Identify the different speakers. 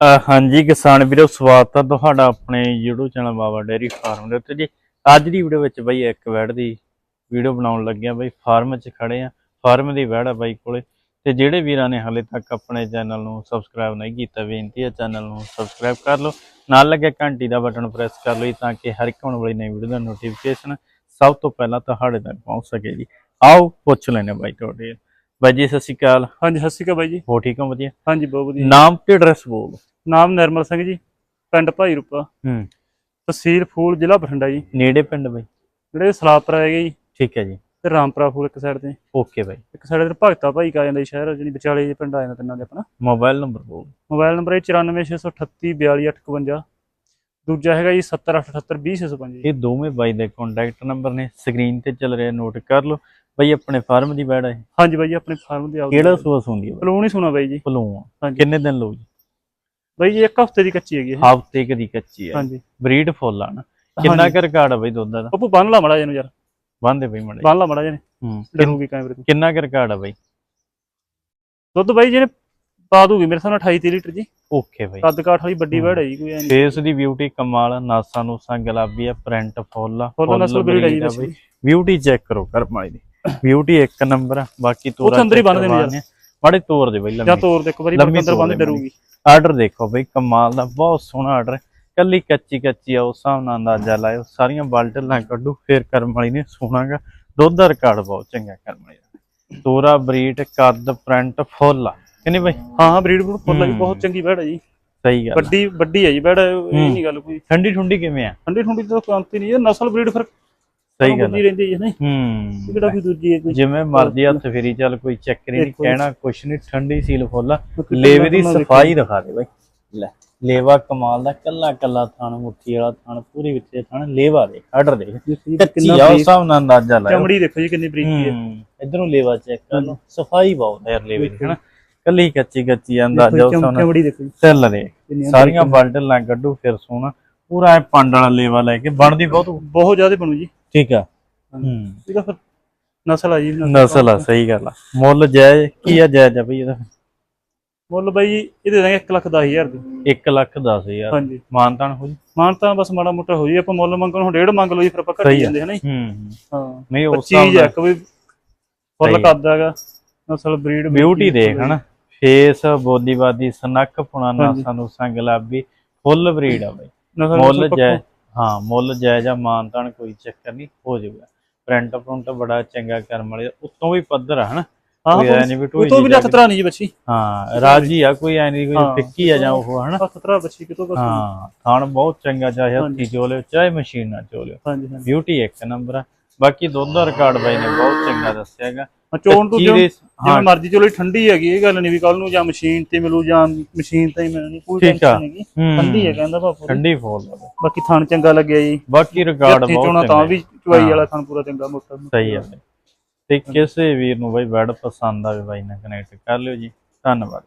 Speaker 1: ਹਾਂਜੀ ਕਿਸਾਨ ਵੀਰੋ ਸਵਾਗਤ ਹੈ ਤੁਹਾਡਾ ਆਪਣੇ YouTube channel Baba dairy farm ਦੇ ਉੱਤੇ। ਜੀ ਅੱਜ ਦੀ ਵੀਡੀਓ ਵਿੱਚ ਬਈ ਇੱਕ ਵੈੜ ਦੀ ਵੀਡੀਓ ਬਣਾਉਣ ਲੱਗਿਆ ਬਈ ਫਾਰਮ 'ਚ ਖੜੇ ਆ ਫਾਰਮ ਦੀ ਵੈੜ ਆ ਬਾਈ ਕੋਲੇ। ਤੇ ਜਿਹੜੇ ਵੀਰਾਂ ਨੇ ਹਾਲੇ ਤੱਕ ਆਪਣੇ ਚੈਨਲ ਨੂੰ ਸਬਸਕ੍ਰਾਈਬ ਨਹੀਂ ਕੀਤਾ ਬੇਨਤੀ ਹੈ ਚੈਨਲ ਨੂੰ ਸਬਸਕ੍ਰਾਈਬ ਕਰ ਲਓ। ਨਾਲ ਲੱਗੇ ਘੰਟੀ ਦਾ ਬਟਨ ਪ੍ਰੈਸ ਕਰ ਲਓ ਜੀ ਤਾਂ ਕਿ ਹਰ ਇੱਕ ਆਉਣ ਵਾਲੀ ਨਵੀਂ ਵੀਡੀਓ ਦਾ ਨੋਟੀਫਿਕੇਸ਼ਨ ਸਭ ਤੋਂ ਪਹਿਲਾਂ ਤੁਹਾਡੇ ਤੱਕ ਪਹੁੰਚ ਸਕੇ ਜੀ। ਆਓ ਪੁੱਛ ਲੈਣੇ ਬਾਈ ਤੁਹਾਡੇ। ਬਾਈ ਜੀ ਸਤਿ ਸ਼੍ਰੀ ਅਕਾਲ।
Speaker 2: ਹਾਂਜੀ ਸਤਿ ਸ਼੍ਰੀ ਅਕਾਲ ਬਾਈ ਜੀ।
Speaker 1: ਹੋ ਠੀਕ ਹੋ? ਵਧੀਆ?
Speaker 2: ਹਾਂਜੀ ਬਹੁਤ ਵਧੀਆ।
Speaker 1: ਨਾਮ ਤੇ ਐਡਰੈਸ ਬੋਲ।
Speaker 2: ਨਾਮ ਨਿਰਮਲ ਸਿੰਘ ਜੀ ਪਿੰਡ ਭਾਈ ਰੂਪਾ।
Speaker 1: ਹੂੰ।
Speaker 2: ਤਹਿਸੀਲ ਫੂਲ ਜ਼ਿਲ੍ਹਾ ਬਠਿੰਡਾ ਜੀ।
Speaker 1: ਨੇੜੇ ਪਿੰਡ ਬਾਈ।
Speaker 2: ਜਿਹੜੇ ਸਲਾਪਰਾ ਹੈਗੇ ਜੀ।
Speaker 1: ਠੀਕ ਹੈ ਜੀ।
Speaker 2: ਤੇ ਰਾਮਪੁਰਾ ਫੂਲ ਇੱਕ ਸਾਈਡ ਤੇ।
Speaker 1: ਓਕੇ ਬਾਈ।
Speaker 2: ਇੱਕ ਸਾਈਡ ਤੇ ਭਗਤਾ ਭਾਈ ਕਾ ਜਾਂਦਾ ਜੀ ਸ਼ਹਿਰ ਜਿਹੜੀ ਵਿਚਾਲੇ ਜੇ ਪਿੰਡ ਆ ਜਾਂਦਾ ਤਿੰਨਾਂ ਦੇ ਆਪਣਾ।
Speaker 1: ਮੋਬਾਈਲ ਨੰਬਰ ਬੋਲ।
Speaker 2: ਮੋਬਾਈਲ ਨੰਬਰ ਹੈ 9468342851 ਦੂਜਾ ਹੈਗਾ ਜੀ 7088200605
Speaker 1: ਇਹ ਦੋਵੇਂ ਬਾਈ ਦੇ ਕੰਟੈਕਟ ਨੰਬਰ ਨੇ। ਸਕਰੀਨ ਤੇ ਚੱਲ ਰਿਹਾ ਨੋਟ ਕਰ ਲਓ। ਬਾਈ ਆਪਣੇ ਫਾਰਮ ਦੀ ਬੈੜ ਹੈ
Speaker 2: ਹਾਂਜੀ ਬਾਈ ਆਪਣੇ ਫਾਰਮ ਦੇ ਆਉ
Speaker 1: ਕਿਹੜਾ ਸੋਸ ਹੁੰਦੀ ਹੈ
Speaker 2: ਪਲੂਣ ਹੀ ਸੁਣਾ ਬਾਈ ਜੀ। ਹਾਂਜੀ।
Speaker 1: ਕਿੰਨੇ ਦਿਨ ਲਊ ਜੀ?
Speaker 2: ਬਾਈ ਜੀ ਇੱਕ ਹਫ਼ਤੇ ਦੀ ਕੱਚੀ ਹੈਗੀ ਇਹ।
Speaker 1: ਹਫ਼ਤੇ ਕਦੀ ਕੱਚੀ ਹੈ।
Speaker 2: ਹਾਂਜੀ।
Speaker 1: ਬਰੀਡ ਫੁੱਲ ਆ ਨਾ। ਕਿੰਨਾ
Speaker 2: ਹਾਂਜੀ।
Speaker 1: ਕੁ ਰਿਕਾਰਡ ਆ ਬਾਈ ਦੁੱਧ ਦਾ?
Speaker 2: ਪੱਪੂ ਬੰਨ ਲਾ ਮੜਾ ਜਨੂੰ ਯਾਰ।
Speaker 1: ਬੰਦੇ ਬਈ ਮੜੇ
Speaker 2: ਬੰਨ ਲਾ ਮੜਾ ਜਨੇ
Speaker 1: ਹੂੰ।
Speaker 2: ਡਰੂਗੀ ਕੈਮਰੇ ਤੋਂ।
Speaker 1: ਕਿੰਨਾ ਕੁ ਰਿਕਾਰਡ ਆ ਬਾਈ?
Speaker 2: ਦੁੱਧ ਬਾਈ ਜਿਹਨੇ ਪਾ ਦੂਗੀ ਮੇਰੇ ਨਾਲ 28 30 ਲੀਟਰ ਜੀ।
Speaker 1: ਓਕੇ ਬਾਈ।
Speaker 2: ਕੱਦ ਕਾਠ ਵਾਲੀ ਵੱਡੀ ਵੜ ਹੈ ਜੀ ਕੋਈ ਐ ਨਹੀਂ।
Speaker 1: ਫੇਸ ਦੀ ਬਿਊਟੀ ਕਮਾਲ ਨਾਸਾਂ ਨੂਸਾਂ ਗੁਲਾਬੀ ਆ ਪ੍ਰਿੰਟ ਫੁੱਲ ਆ
Speaker 2: ਫੁੱਲ ਨਸਲ breed ਹੈ ਜੀ
Speaker 1: ਬਿਊਟੀ ਚੈੱਕ ਕਰੋ ਕਰਮਾਈ ਦੀ। ਬਿਊਟੀ ਇੱਕ ਨੰਬਰ ਆ ਬਾਕੀ ਤੋਰਾ
Speaker 2: ਉੱਥੇ ਅੰਦਰ ਹੀ ਬੰਨ੍ਹ ਦੇਣੀ ਯਾਰ।
Speaker 1: ਮਾੜੇ ਤੋਰ ਦੇ ਬਾਈ
Speaker 2: ਜਾਂ
Speaker 1: ਲੰਮੀ।
Speaker 2: ਤੋਰ ਦੇ ਇੱਕ ਵਾਰੀ ਅੰਦਰ ਬੰਨ
Speaker 1: ਤੋਰ ਦੇ
Speaker 2: ਡਰੂਗੀ।
Speaker 1: ਆਰਡਰ ਦੇਖੋ ਬਈ ਕਮਾਲ ਦਾ ਬਹੁਤ ਸੋਹਣਾ ਆਰਡਰ ਕੱਲੀ ਕੱਚੀ ਕੱਚੀ ਆ ਉਸ ਹਿਸਾਬ ਨਾਲ ਅੰਦਾਜ਼ਾ ਲਾਇਓ। ਸਾਰੀਆਂ ਬਾਲਟਲਾਂ ਕੱਢੂ ਫੇਰ ਕਰਮ ਵਾਲੀ ਨੇ ਸੋਹਣਾਗਾ ਦੁੱਧ ਦਾ ਰਿਕਾਰਡ ਬਹੁਤ ਚੰਗਾ ਕਰਮ ਵਾਲੀ ਦਾ। ਤੋਰਾ ਬਰੀਡ ਕੱਦ ਪ੍ਰਿੰਟ ਫੁੱਲ ਆ। ਕਿੰਨੀ ਬਈ?
Speaker 2: ਹਾਂ ਹਾਂ ਬਰੀਡ ਬਰੂਡ ਫੁੱਲ ਹੈ ਜੀ
Speaker 1: ਹੂੰ।
Speaker 2: ਬਹੁਤ ਚੰਗੀ ਬੈੜ ਹੈ ਜੀ।
Speaker 1: ਸਹੀ ਗੱਲ ਆ।
Speaker 2: ਵੱਡੀ ਵੱਡੀ ਹੈ ਜੀ ਬੈੜ ਇਹ
Speaker 1: ਹੂੰ।
Speaker 2: ਨਹੀਂ ਗੱਲ ਕੋਈ।
Speaker 1: ਠੰਡੀ ਠੁੰਡੀ ਕਿਵੇਂ ਆ?
Speaker 2: ਠੰਡੀ ਠੁੰਡੀ ਤਾਂ ਕਾਂਤੀ ਨਹੀਂ ਇਹ ਨਸਲ ਬਰੀਡ ਫਿਰ
Speaker 1: ਸਹੀ ਗੱਲ
Speaker 2: ਦੂਜੀ ਰਹਿੰਦੀ ਹੈ ਨਹੀਂ
Speaker 1: ਹੂੰ।
Speaker 2: ਕਿਹੜਾ ਕੋਈ ਦੂਜੀ ਹੈ ਕੋਈ।
Speaker 1: ਜਿਵੇਂ ਮਰਜ਼ੀ ਹੱਥ ਫੇਰੀ ਚੱਲ ਕੋਈ ਚੱਕਰ ਹੀ ਨਹੀਂ। ਕਹਿਣਾ ਕੁਛ ਨਹੀਂ ਠੰਡੀ ਸੀਲ ਫੁੱਲ ਲੇਵੇ ਦੀ
Speaker 2: ਨਾ।
Speaker 1: ਸਫ਼ਾਈ ਦਿਖਾ। ਦੇ ਬਈ। ਲੈ ਲੇਵਾ ਕਮਾਲ ਦਾ ਕੱਲਾ ਕੱਲਾ ਥਣ ਮੁੱਠੀ ਵਾਲਾ ਥਣ ਪੂਰੀ ਵਿੱਚੇ ਥਣ ਲੇਵਾ ਦੇ ਆਰਡਰ ਦੇ
Speaker 2: ਕਿੰਨਾ
Speaker 1: ਉਸ ਹਿਸਾਬ ਨਾਲ ਅੰਦਾਜ਼ਾ ਲਾਇਓ।
Speaker 2: ਚਮੜੀ ਦੇਖੋ ਜੀ ਕਿੰਨੀ ਬਰੀਕ ਹੈ।
Speaker 1: ਹੂੰ ਇਧਰੋਂ ਲੇਵਾ ਚੈੱਕ ਕਰ ਲਓ। ਸਫ਼ਾਈ ਬਹੁਤ ਹੈ ਲੇਵੇ ਦੀ ਹਨਾ? ਕੱਲੀ ਕੱਚੀ ਕੱਚੀ ਅੰਦਾਜ਼ਾ ਉਸ ਹਿਸਾਬ ਨਾਲ।
Speaker 2: ਚਮੜੀ ਦੇਖੋ ਜੀ।
Speaker 1: ਚੱਲ ਦੇ ਸਾਰੀਆਂ ਬਲਟਲ ਨਾ ਕੱਢੂ ਫਿਰ ਸੋਣਾ ਪੂਰਾ ਇਹ ਪੰਡ ਵਾਲਾ ਲੇਵਾ ਲੈ ਕੇ ਬਣਦੀ ਬਹੁਤ।
Speaker 2: ਬਹੁਤ ਜ਼ਿਆਦਾ ਬਣੂ ਜੀ।
Speaker 1: ਠੀਕ ਆ। ਹੂੰ।
Speaker 2: ਠੀਕ ਆ ਫਿਰ। ਨਸਲ ਆ ਜੀ।
Speaker 1: ਨਸਲ ਆ ਸਹੀ ਗੱਲ ਆ। ਮੁੱਲ ਜਾਇਜ਼ ਕੀ ਆ ਜਾਇਜ਼ ਆ ਬਈ ਇਹਦਾ?
Speaker 2: ਮੁੱਲ ਬਾਈ ਜੀ ਇਹ ਦੇ ਦਾਂਗੇ 1 ਲੱਖ 10 ਹਜ਼ਾਰ ਦੀ।
Speaker 1: 1 ਲੱਖ 10 ਹਜ਼ਾਰ।
Speaker 2: ਹਾਂਜੀ।
Speaker 1: ਮਾਨਤਾਨ ਹੋ ਜੀ।
Speaker 2: ਮਾਨ ਤਾਂ ਬਸ ਮਾੜਾ ਮੋਟਾ ਹੋ ਜੀ। ਆਪਾਂ ਮੁੱਲ ਮੰਗਣ ਹੁਣ ਡੇਢ ਮੰਗ ਲਓ ਜੀ ਫਿਰ ਆਪਾਂ ਘੱਟ
Speaker 1: ਆ।
Speaker 2: ਜਾਂਦੇ ਹਨਾ ਜੀ।
Speaker 1: ਹੂੰ ਨਹੀਂ ਉਸ
Speaker 2: ਚੀਜ਼ ਵੀ
Speaker 1: ਸਹੀ
Speaker 2: ਫੁੱਲ
Speaker 1: ਆ।
Speaker 2: ਕੱਦ ਹੈਗਾ। ਨਸਲ ਬਰੀਡ
Speaker 1: ਬਿਊਟੀ ਦੇਖ ਹਨਾ। ਫੇਸ ਬੋਦੀਵਾਦੀ ਸਨੱਖ ਪੁਣਾ। ਨਾਸਾਂ ਨੂਸਾਂ ਗੁਲਾਬੀ ਫੁੱਲ ਬਰੀਡ ਆ ਬਈ। ਮੁੱਲ ਜਾਇਜ਼। ਹਾਂ ਮੁੱਲ ਜਾਇਜ਼ ਮਾਨਤਾਨ ਕੋਈ ਚੱਕਰ ਨਹੀਂ ਹੋ ਜਾਊਗਾ। ਪ੍ਰਿੰਟ ਪ੍ਰਿੰਟ ਬੜਾ ਚੰਗਾ ਕਰਮ ਵਾਲੇ। ਉੱਤੋਂ ਵੀ ਪੱਧਰ ਆ ਹਨਾ?
Speaker 2: ਹਾਂ
Speaker 1: ਕੋਈ ਐ ਨਹੀਂ ਵੀ ਟੋਈ
Speaker 2: ਤੋਂ ਵੀ ਨਹੀਂ ਜੀ ਬੱਚੀ।
Speaker 1: ਹਾਂ ਰਾਜੀ ਆ ਕੋਈ ਐ ਨਹੀਂ ਕੋਈ। ਫਿੱਕੀ ਆ ਜਾਂ ਉਹ ਹਨਾ?
Speaker 2: ਲੱਖ ਤਰਾ ਬੱਚੀ ਕਿਤੋਂ ਬਸ
Speaker 1: ਹਾਂ ਥਾਣ ਬਹੁਤ ਚੰਗਾ ਚਾਹੇ ਹੱਥੀ ਚੋਲਿਓ ਚਾਹੇ ਮਸ਼ੀਨ ਨਾਲ
Speaker 2: ਹਾਂਜੀ ਹਾਂਜੀ।
Speaker 1: ਬਿਊਟੀ ਇੱਕ ਨੰਬਰ ਆ। ਬਾਕੀ ਦੁੱਧ ਦਾ ਰਿਕਾਰਡ ਬਾਈ ਨੇ ਬਹੁਤ ਚੰਗਾ ਦੱਸਿਆ ਹੈਗਾ
Speaker 2: ਹਾਂ, ਚੋਣ ਤੋਂ ਜਿਵੇਂ ਮਰਜ਼ੀ ਚਲੋ ਠੰਡੀ ਹੈਗੀ ਇਹ ਗੱਲ ਨਹੀਂ ਵੀ ਕੱਲ ਨੂੰ ਜਾਂ ਮਸ਼ੀਨ ਤੇ ਮਿਲੂ ਜਾਂ ਮਸ਼ੀਨ ਤੇ ਹੀ ਮਿਲਣੀ ਕੋਈ। ਟੈਨਸ਼ਨ ਨਹੀਂ ਠੰਡੀ ਹੈ ਕਹਿੰਦਾ ਬਾਪੂ
Speaker 1: ਠੰਡੀ ਫੋਲ।
Speaker 2: ਬਾਕੀ ਥਣ ਚੰਗਾ ਲੱਗਿਆ ਜੀ
Speaker 1: ਬਾਕੀ ਰਿਕਾਰਡ ਬਹੁਤ
Speaker 2: ਚੋਣਾ ਤਾਂ। ਵੀ ਚੁਆਈ। ਵਾਲਾ ਥਣ ਪੂਰਾ ਚੰਗਾ ਮੋਟਾ
Speaker 1: ਸਹੀ ਹੈ। ਤੇ ਕਿਸੇ ਵੀਰ ਨੂੰ ਬਾਈ ਬੈਡ ਪਸੰਦ ਆਵੇ ਬਾਈ ਨਾਲ ਕਨੈਕਟ ਕਰ ਲਿਓ ਜੀ ਧੰਨਵਾਦ